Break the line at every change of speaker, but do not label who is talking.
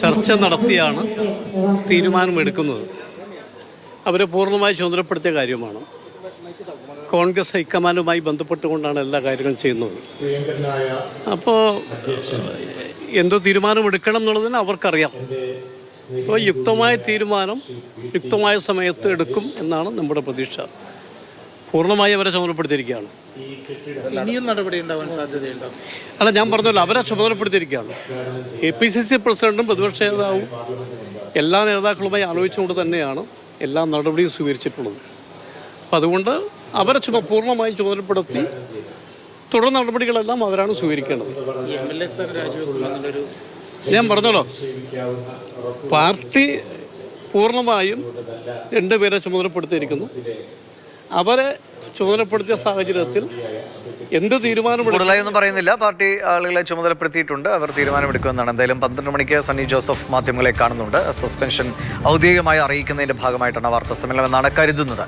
ചർച്ച നടത്തിയാണ് തീരുമാനമെടുക്കുന്നത്. അവരെ പൂർണമായി ചുമതലപ്പെടുത്തിയ കാര്യമാണ്. കോൺഗ്രസ് ഹൈക്കമാൻഡുമായി ബന്ധപ്പെട്ടുകൊണ്ടാണ് എല്ലാ കാര്യങ്ങളും ചെയ്യുന്നത്. അപ്പോൾ എന്തോ തീരുമാനമെടുക്കണം എന്നുള്ളതിന് അവർക്കറിയാം. അപ്പോൾ യുക്തമായ തീരുമാനം യുക്തമായ സമയത്ത് എടുക്കും എന്നാണ് നമ്മുടെ പ്രതീക്ഷ. പൂർണമായി അവരെ ചുമതലപ്പെടുത്തിയിരിക്കുകയാണ്.
ഇനിയും നടപടി ഉണ്ടാവാൻ സാധ്യതയുണ്ടോ?
അല്ല ഞാൻ പറഞ്ഞല്ലോ അവരെ ചുമതലപ്പെടുത്തിയിരിക്കുകയാണ്. എ പി സി സി പ്രസിഡന്റും പ്രതിപക്ഷ നേതാവും എല്ലാ നേതാക്കളുമായി ആലോചിച്ചുകൊണ്ട് തന്നെയാണ് എല്ലാ നടപടിയും സ്വീകരിച്ചിട്ടുള്ളത്. അപ്പം അതുകൊണ്ട് അവരെ ചുമ പൂർണമായും ചുമതലപ്പെടുത്തി തുടർ നടപടികളെല്ലാം അവരാണ് സ്വീകരിക്കേണ്ടത്. ഞാൻ പറഞ്ഞല്ലോ പാർട്ടി പൂർണമായും രണ്ടുപേരെ ചുമതലപ്പെടുത്തിയിരിക്കുന്നു. അവരെ ചുമതലപ്പെടുത്തിയ സാഹചര്യത്തിൽ എന്ത്
ഒന്നും പറയുന്നില്ല. പാർട്ടി ആളുകളെ ചുമതലപ്പെടുത്തിയിട്ടുണ്ട്. അവർ തീരുമാനമെടുക്കുമെന്നാണ്. എന്തായാലും പന്ത്രണ്ട് മണിക്ക് സണ്ണി ജോസഫ് മാധ്യമങ്ങളെ കാണുന്നുണ്ട്. സസ്പെൻഷൻ ഔദ്യോഗികമായി അറിയിക്കുന്നതിന്റെ ഭാഗമായിട്ടാണ് വാർത്താ സമ്മേളനം എന്നാണ് കരുതുന്നത്.